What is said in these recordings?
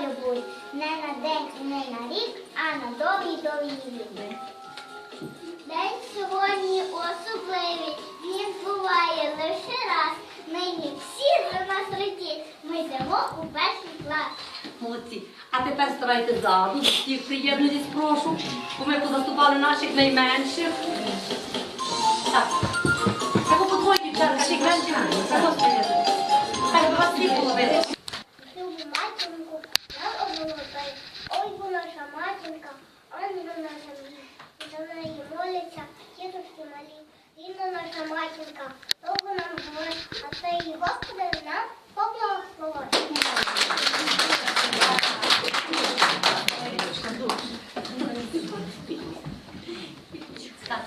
Буде не на день і не на рік, а на довгий довгий вік. День сьогодні особливий, він буває лише раз. Нині всі за нас раді, ми йдемо у перший клас. Молодці. А тепер ставайте ззаду, всіх приєднуйтесь, прошу, бо ми позаступали наших найменших. Так. Це по двоє дівчатка, ще менші. Також приєднуйтесь. Так, би вас всіх було видно. Любу матінку, на оболотай. Ой, бо наша матінка, ангел на за неї моляться діточки малі. Рідна наша матінка, довго нам говорить, а це її Господи нам поблагословить. Так.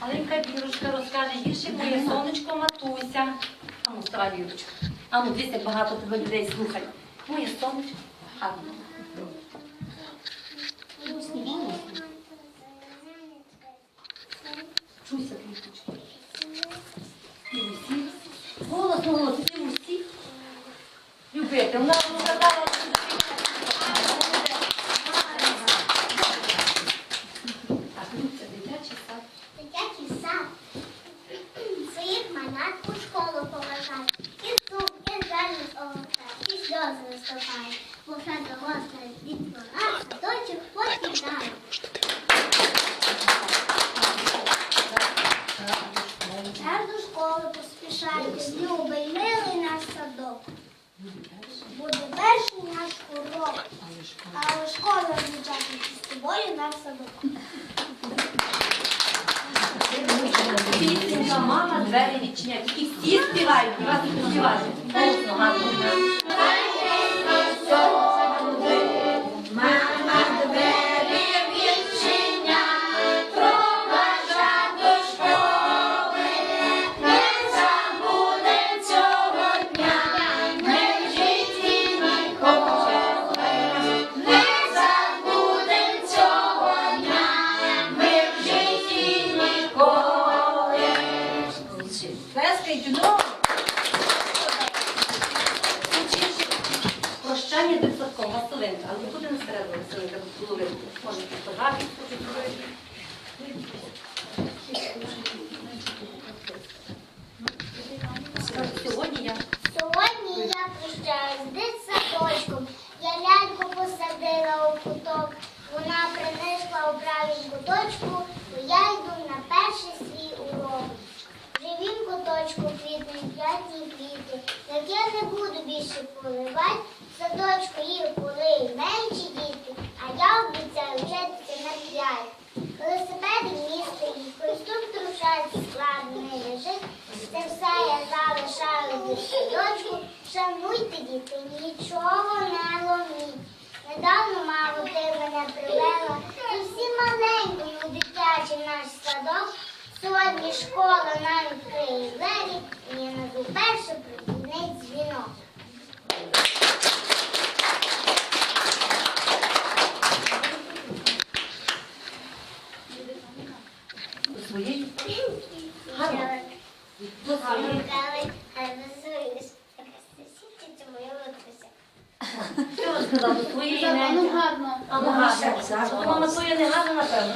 Аленька Вірушка розкаже гірше моє сонечко Матуся. А ну, вставай, Вірочка. А ну, дивись, як багато тебе людей слухай. Моє сонечко. Гарно. Чуйся, квіточки. І усі. Голосно, голосно, і усі. Любити. Вона Так, Люся, дитячий сад. Дитячий сад. У школу поважай. І зубки звернуть огортай, і сльози виступають. Бо вже доросла дітвора, садочок покидає. До школи поспішайте, любий, милий наш садок. Буде перший наш урок, але школа звучати з тобою наш садок. Мама, двері відчиняють. І всі співають, і вас не співають. Садочку. Шануйте, діти, нічого не ломіть. Недавно, мамо, ти мене привела. Зовсім маленькою у дитячий наш садок. Сьогодні школа нам відкриє двері, і я назву перший прохідний дзвінок. своєї. Гарно. До своєї. Що ви сказали? До своєї неньки. гарно. А ну гарно. Мама твоя не гарна, напевно.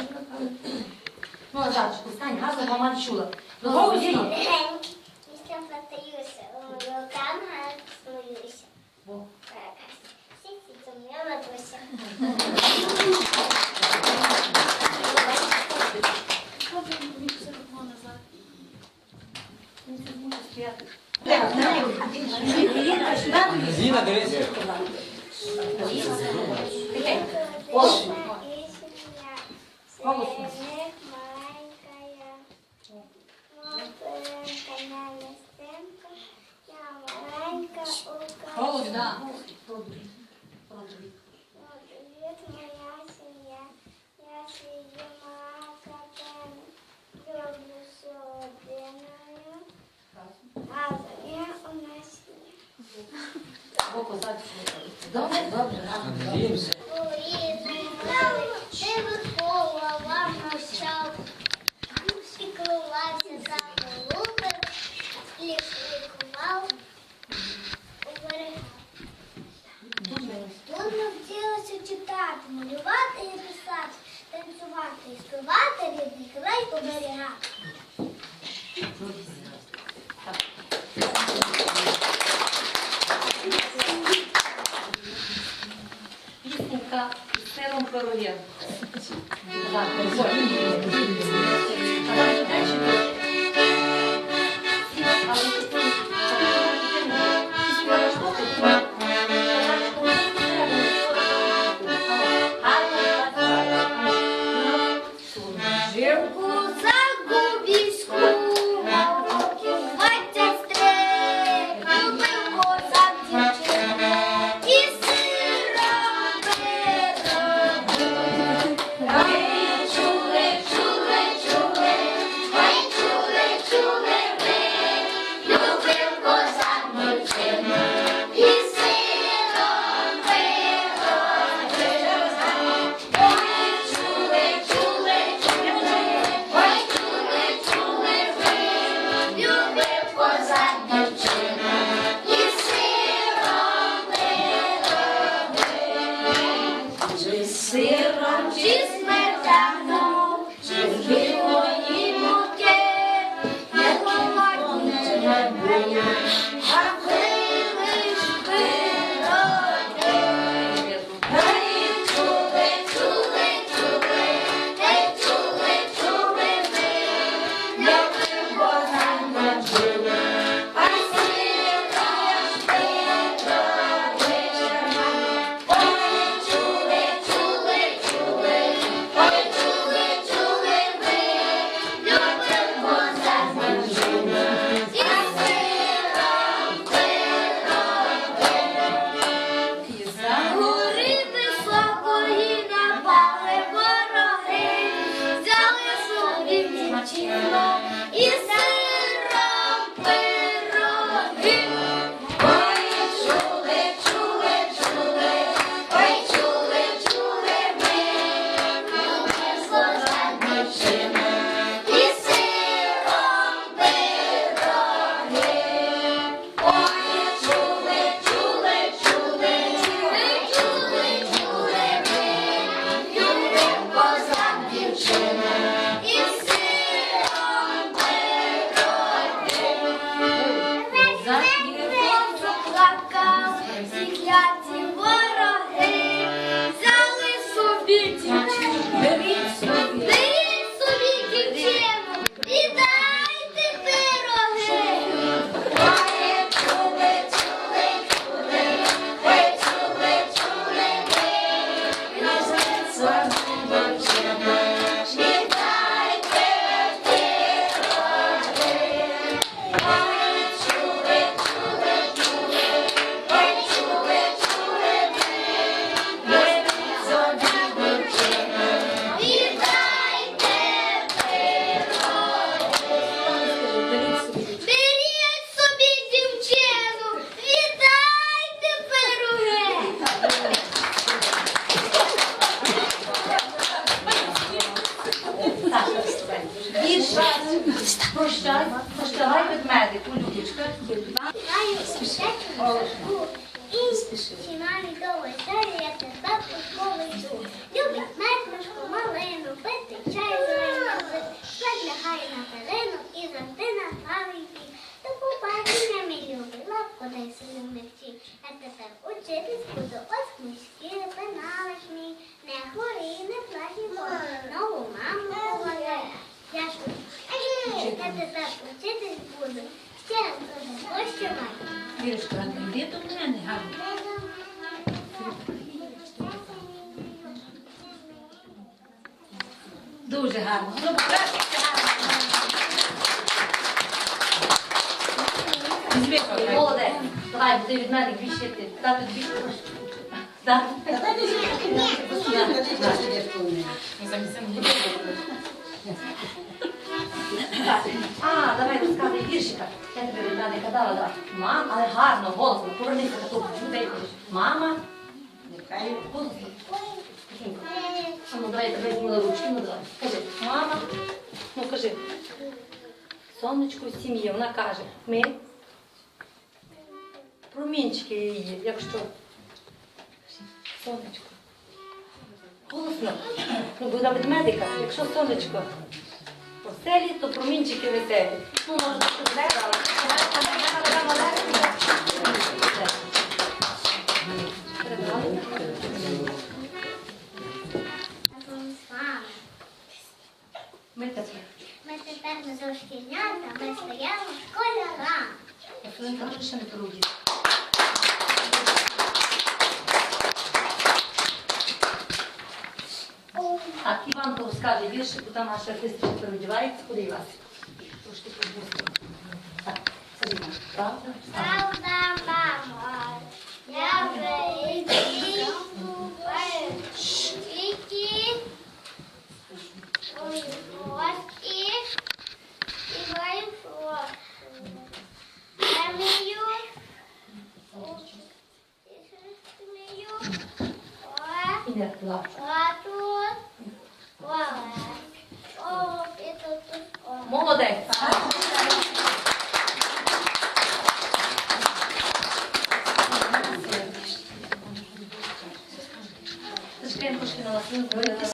Ну, Назарчику, стань, гарно, мама не чула. Ну, До своєї. Після фатаюся, рукам гарно сміюся. О. Всі моя матуся. Зіна, дивися. Голосно. Голосно. Сьогодною. А у нас є. Боку, зайчику. Добре, добре, гарно. Пісенька з сиром ось. А далі дальше Yeah. Знаю спішечу лежку і сімамі довго історію, я тебе посковичу. Любить метнушку, малину, пити чай зелений, спать лягає на перину і завжди на славенький. До побачення, мій любий, лапко дай сильно. А тепер учитись буду, ось книжки, пеналиш. Не хворій, не плач, бо маму. Я ж я тепер учитись дуже прощавай. Віршка, йди до мене, гарно. Дуже гарно. Ну, бачите, гарно. Візьми. Давай, буде від мене більше ти. Дати тобі трошки. Так? Так. А, давай розказуй віршика. Я тобі від мене казала, давай. Мам, але гарно, голосно, повернися людей ходиш. Мама. Голосно. Тихенько. Ну давай, давай зміли ручки, ну давай. Кажи, мама. Ну кажи. Сонечко в сім'ї, вона каже, ми промінчики її, якщо. Сонечко. Голосно. Ну, буде ведмедика, якщо сонечко оселі, то промінчики висять. Ну, може, Так, Іван розкаже віршик, бо там наша артистка переодівається, куди вас? Трошки побусимо. Так, Сергій, правда? Правда, мамо, я великий світі, ой, гості, і вийшло. Землю, землю, І не плач. Лату, Олег. О, і тут, о. Молодець. Вас.